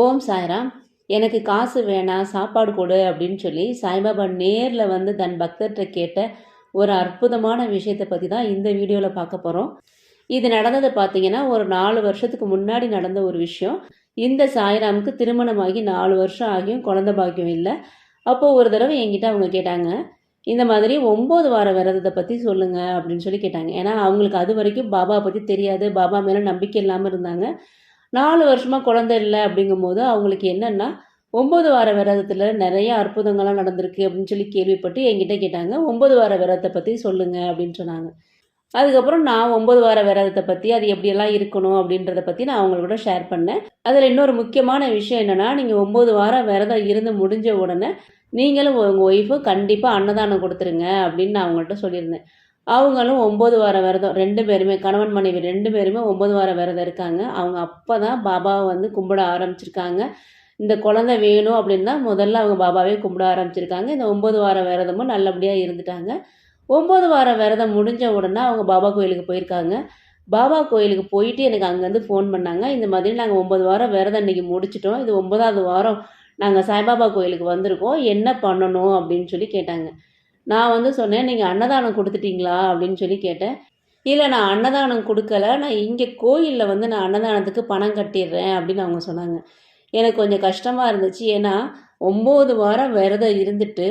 ஓம் சாய்ராம் எனக்கு காசு வேணாம் சாப்பாடு கொடு அப்படின்னு சொல்லி சாய்பாபா நேரில் வந்து தன் பக்தர்கிட்ட கேட்ட ஒரு அற்புதமான விஷயத்தை பற்றி தான் இந்த வீடியோவில் பார்க்க போகிறோம் இது நடந்தது பார்த்தீங்கன்னா ஒரு நாலு வருஷத்துக்கு முன்னாடி நடந்த ஒரு விஷயம். இந்த சாய்ராமுக்கு திருமணமாகி நாலு வருஷம் ஆகியும் குழந்த பாக்கியம் இல்லை. அப்போது ஒரு தடவை என்கிட்ட அவங்க கேட்டாங்க இந்த மாதிரி ஒம்பது வார விரதத்தை பற்றி சொல்லுங்கள் அப்படின்னு சொல்லி கேட்டாங்க. ஏன்னா அவங்களுக்கு அது வரைக்கும் பாபா பற்றி தெரியாது. பாபா மேலே நம்பிக்கை இல்லாமல் இருந்தாங்க. நாலு வருஷமாக குழந்தை இல்லை அப்படிங்கும்போது அவங்களுக்கு என்னென்னா ஒம்பது வார விரதத்தில் நிறைய அற்புதங்கள்லாம் நடந்திருக்கு அப்படின்னு சொல்லி கேள்விப்பட்டு என்கிட்ட கேட்டாங்க. ஒம்பது வார விரதத்தை பற்றி சொல்லுங்கள் அப்படின்னு சொன்னாங்க. அதுக்கப்புறம் நான் ஒம்பது வார விரதத்தை பற்றி அது எப்படியெல்லாம் இருக்கணும் அப்படின்றத பற்றி நான் அவங்களோட ஷேர் பண்ணேன். அதில் இன்னொரு முக்கியமான விஷயம் என்னென்னா நீங்கள் ஒம்பது வாரம் விரதம் இருந்து முடிஞ்ச உடனே நீங்களும் உங்கள் ஒய்ஃபும் கண்டிப்பாக அன்னதானம் கொடுத்துருங்க அப்படின்னு நான் அவங்கள்ட்ட சொல்லியிருந்தேன். அவங்களும் ஒம்பது வார விரதம் ரெண்டு பேருமே கணவன் மனைவி ரெண்டு பேருமே ஒம்பது வார விரதம் இருக்காங்க. அவங்க அப்போ தான் பாபாவை வந்து கும்பிட ஆரம்பிச்சிருக்காங்க. இந்த குழந்தை வேணும் அப்படின்னா முதல்ல அவங்க பாபாவே கும்பிட ஆரம்பிச்சிருக்காங்க. இந்த ஒம்பது வார விரதமும் நல்லபடியாக இருந்துட்டாங்க. ஒம்பது வார விரதம் முடிஞ்ச உடனே அவங்க பாபா கோயிலுக்கு போயிருக்காங்க. பாபா கோயிலுக்கு போயிட்டு எனக்கு அங்கேருந்து ஃபோன் பண்ணாங்க. இந்த மாதிரி நாங்கள் ஒம்பது வாரம் விரதம் இன்றைக்கி முடிச்சிட்டோம். இது ஒன்பதாவது வாரம் நாங்கள் சாய்பாபா கோயிலுக்கு வந்திருக்கோம். என்ன பண்ணணும் அப்படின்னு சொல்லி கேட்டாங்க. நான் வந்து சொன்னேன் நீங்கள் அன்னதானம் கொடுத்துட்டீங்களா? அப்படின்னு சொல்லி கேட்டேன். இல்லை நான் அன்னதானம் கொடுக்கல. நான் இங்கே கோயிலில் வந்து நான் அன்னதானத்துக்கு பணம் கட்டிடுறேன் அப்படின்னு அவங்க சொன்னாங்க. எனக்கு கொஞ்சம் கஷ்டமாக இருந்துச்சு. ஏன்னா ஒம்பது வாரம் விரதம் இருந்துட்டு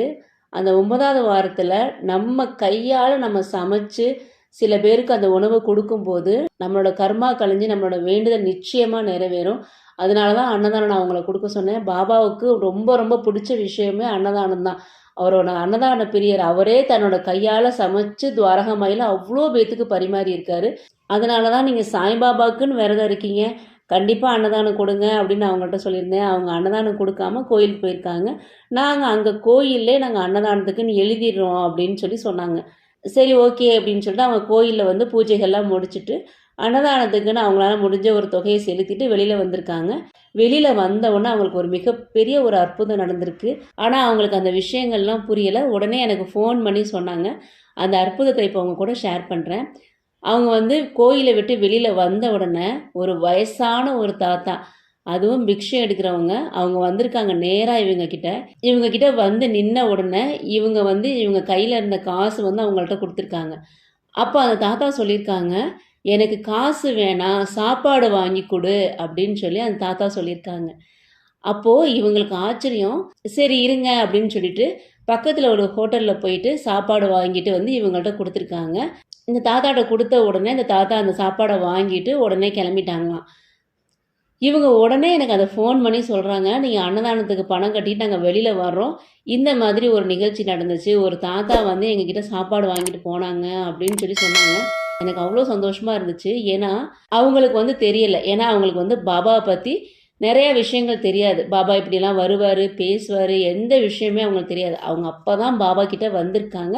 அந்த ஒன்பதாவது வாரத்தில் நம்ம கையால் நம்ம சமைச்சு சில பேருக்கு அந்த உணவு கொடுக்கும்போது நம்மளோட கர்மா கழிஞ்சு நம்மளோட வேண்டுதல் நிச்சயமாக நிறைவேறும். அதனால தான் அன்னதானம் நான் அவங்கள கொடுக்க சொன்னேன். பாபாவுக்கு ரொம்ப ரொம்ப பிடிச்ச விஷயமே அன்னதானம் தான் அவரோட அன்னதான பிரியர் அவரே தன்னோட கையால் சமைச்சு துவாரகமாயில் அவ்வளோ பேத்துக்கு பரிமாறி இருக்காரு. அதனால தான் நீங்கள் சாய்பாபாக்குன்னு விரதம் இருக்கீங்க. கண்டிப்பாக அன்னதானம் கொடுங்க அப்படின்னு அவங்கள்ட்ட சொல்லியிருந்தேன். அவங்க அன்னதானம் கொடுக்காம கோயிலுக்கு போயிருக்காங்க. நாங்கள் அங்கே கோயிலே நாங்கள் அன்னதானத்துக்குன்னு எழுதிடுறோம் அப்படின்னு சொல்லி சொன்னாங்க. சரி ஓகே அப்படின்னு சொல்லிட்டு அவங்க கோயிலில் வந்து பூஜைகள்லாம் முடிச்சுட்டு அன்னதானத்துக்குன்னு அவங்களால முடிஞ்ச ஒரு தொகையை செலுத்திட்டு வெளியில் வந்திருக்காங்க. வெளியில் வந்தவுடனே அவங்களுக்கு ஒரு மிகப்பெரிய ஒரு அற்புதம் நடந்திருக்கு. ஆனால் அவங்களுக்கு அந்த விஷயங்கள்லாம் புரியலை. உடனே எனக்கு ஃபோன் பண்ணி சொன்னாங்க. அந்த அற்புதத்தை இப்போ அவங்க கூட ஷேர் பண்ணுறேன் அவங்க வந்து கோயிலை விட்டு வெளியில் வந்த உடனே ஒரு வயசான ஒரு தாத்தா அதுவும் பிக்ஷை எடுக்கிறவங்க அவங்க வந்திருக்காங்க நேராக இவங்க கிட்ட. இவங்க கிட்ட வந்து நின்ன உடனே இவங்க வந்து இவங்க கையில் இருந்த காசு வந்து அவங்கள்ட்ட கொடுத்துருக்காங்க. அப்போ அந்த தாத்தா சொல்லியிருக்காங்க எனக்கு காசு வேணாம் சாப்பாடு வாங்கி கொடு அப்படின்னு சொல்லி அந்த தாத்தா சொல்லியிருக்காங்க. அப்போது இவங்களுக்கு ஆச்சரியம். சரி இருங்க அப்படின்னு சொல்லிட்டு பக்கத்தில் ஒரு ஹோட்டலில் போயிட்டு சாப்பாடு வாங்கிட்டு வந்து இவங்கள்ட்ட கொடுத்துருக்காங்க. இந்த தாத்தாட்ட கொடுத்த உடனே இந்த தாத்தா அந்த சாப்பாடை வாங்கிட்டு உடனே கிளம்பிட்டாங்களாம். இவங்க உடனே எனக்கு அதை ஃபோன் பண்ணி சொல்கிறாங்க நீங்கள் அன்னதானத்துக்கு பணம் கட்டிட்டு நாங்கள் வெளியில் வர்றோம். இந்த மாதிரி ஒரு நிகழ்ச்சி நடந்துச்சு. ஒரு தாத்தா வந்து எங்ககிட்ட சாப்பாடு வாங்கிட்டு போனாங்க அப்படின்னு சொல்லி சொன்னாங்க. எனக்கு அவ்வளோ சந்தோஷமாக இருந்துச்சு. ஏன்னா அவங்களுக்கு வந்து தெரியலை. ஏன்னா அவங்களுக்கு வந்து பாபாவை பற்றி நிறைய விஷயங்கள் தெரியாது. பாபா இப்படிலாம் வருவார் பேசுவார் எந்த விஷயமே அவங்களுக்கு தெரியாது. அவங்க அப்போ தான் பாபா கிட்ட வந்திருக்காங்க.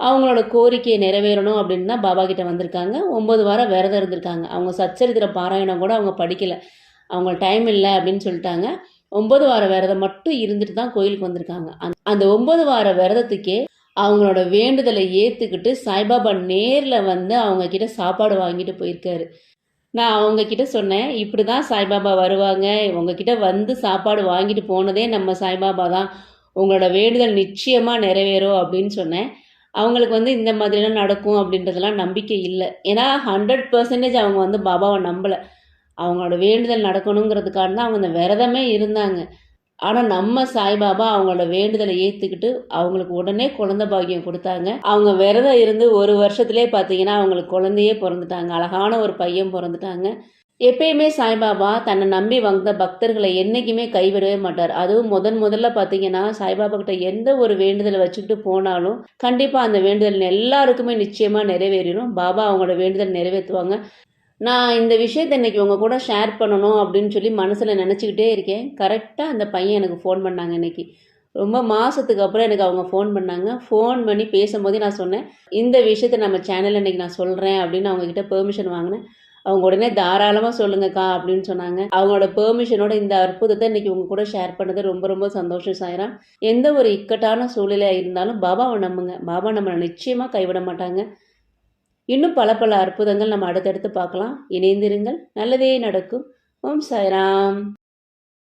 அவங்களோட கோரிக்கையை நிறைவேறணும் அப்படின்னு தான் பாபா கிட்ட வந்திருக்காங்க. ஒம்பது வாரம் விரதம் இருந்திருக்காங்க. அவங்க சச்சரித்திர பாராயணம் கூட அவங்க படிக்கலை. அவங்க டைம் இல்லை அப்படின்னு சொல்லிட்டாங்க. ஒம்பது வார விரதம் மட்டும் இருந்துட்டு தான் கோயிலுக்கு வந்திருக்காங்க. அந்த ஒம்பது வார விரதத்துக்கே அவங்களோட வேண்டுதலை ஏற்றுக்கிட்டு சாய்பாபா நேரில் வந்து அவங்க கிட்ட சாப்பாடு வாங்கிட்டு போயிருக்காரு. நான் அவங்க கிட்ட சொன்னேன் இப்படி தான் சாய்பாபா வருவாங்க. உங்ககிட்ட வந்து சாப்பாடு வாங்கிட்டு போனதே நம்ம சாய்பாபா தான். உங்களோட வேண்டுதல் நிச்சயமாக நிறைவேறும் அப்படின்னு சொன்னேன். அவங்களுக்கு வந்து இந்த மாதிரிலாம் நடக்கும் அப்படின்றதெல்லாம் நம்பிக்கை இல்லை. ஏன்னா ஹண்ட்ரட் பர்சன்டேஜ் அவங்க வந்து பாபாவை நம்பலை. அவங்களோட வேண்டுதல் நடக்கணுங்கிறதுக்காக தான் அவங்க அந்த விரதமே இருந்தாங்க. ஆனால் நம்ம சாய்பாபா அவங்களோட வேண்டுதலை ஏற்றுக்கிட்டு அவங்களுக்கு உடனே குழந்த பாக்கியம் கொடுத்தாங்க. அவங்க விரதம் இருந்து ஒரு வருஷத்துலேயே பார்த்தீங்கன்னா அவங்களுக்கு குழந்தையே பிறந்துட்டாங்க. அழகான ஒரு பையன் பிறந்துட்டாங்க. எப்பயுமே சாய்பாபா தன்னை நம்பி வந்த பக்தர்களை என்றைக்குமே கைவிடவே மாட்டார். அதுவும் முதன் முதல்ல பார்த்தீங்கன்னா சாய்பாபா கிட்ட எந்த ஒரு வேண்டுதலை வச்சுக்கிட்டு போனாலும் கண்டிப்பாக அந்த வேண்டுதல் எல்லாருக்குமே நிச்சயமாக நிறைவேறிடும். பாபா அவங்களோட வேண்டுதல் நிறைவேற்றுவாங்க. நான் இந்த விஷயத்தை இன்றைக்கி உங்கள் கூட ஷேர் பண்ணணும் அப்படின்னு சொல்லி மனசில் நினச்சிக்கிட்டே இருக்கேன். கரெக்டாக அந்த பையன் எனக்கு ஃபோன் பண்ணாங்க இன்றைக்கி ரொம்ப மாதத்துக்கு அப்புறம் எனக்கு அவங்க ஃபோன் பண்ணாங்க. ஃபோன் பண்ணி பேசும்போதே நான் சொன்னேன் இந்த விஷயத்த நம்ம சேனலில் இன்றைக்கி நான் சொல்கிறேன் அப்படின்னு அவங்கக்கிட்ட பெர்மிஷன் வாங்கினேன். அவங்க உடனே தாராளமாக சொல்லுங்கக்கா அப்படின்னு சொன்னாங்க. அவங்களோட பெர்மிஷனோட இந்த அற்புதத்தை இன்றைக்கி உங்கள் கூட ஷேர் பண்ணது ரொம்ப ரொம்ப சந்தோஷம் சாயிரம். எந்த ஒரு இக்கட்டான சூழ்நிலையாக இருந்தாலும் பாபாவை நம்புங்க. பாபா நம்மளை நிச்சயமாக கைவிட மாட்டாங்க. இன்னும் பல பல அற்புதங்கள் நம்ம அடுத்தடுத்து பார்க்கலாம். இணைந்திருங்கள். நல்லதே நடக்கும். ஓம் சாய்ராம்.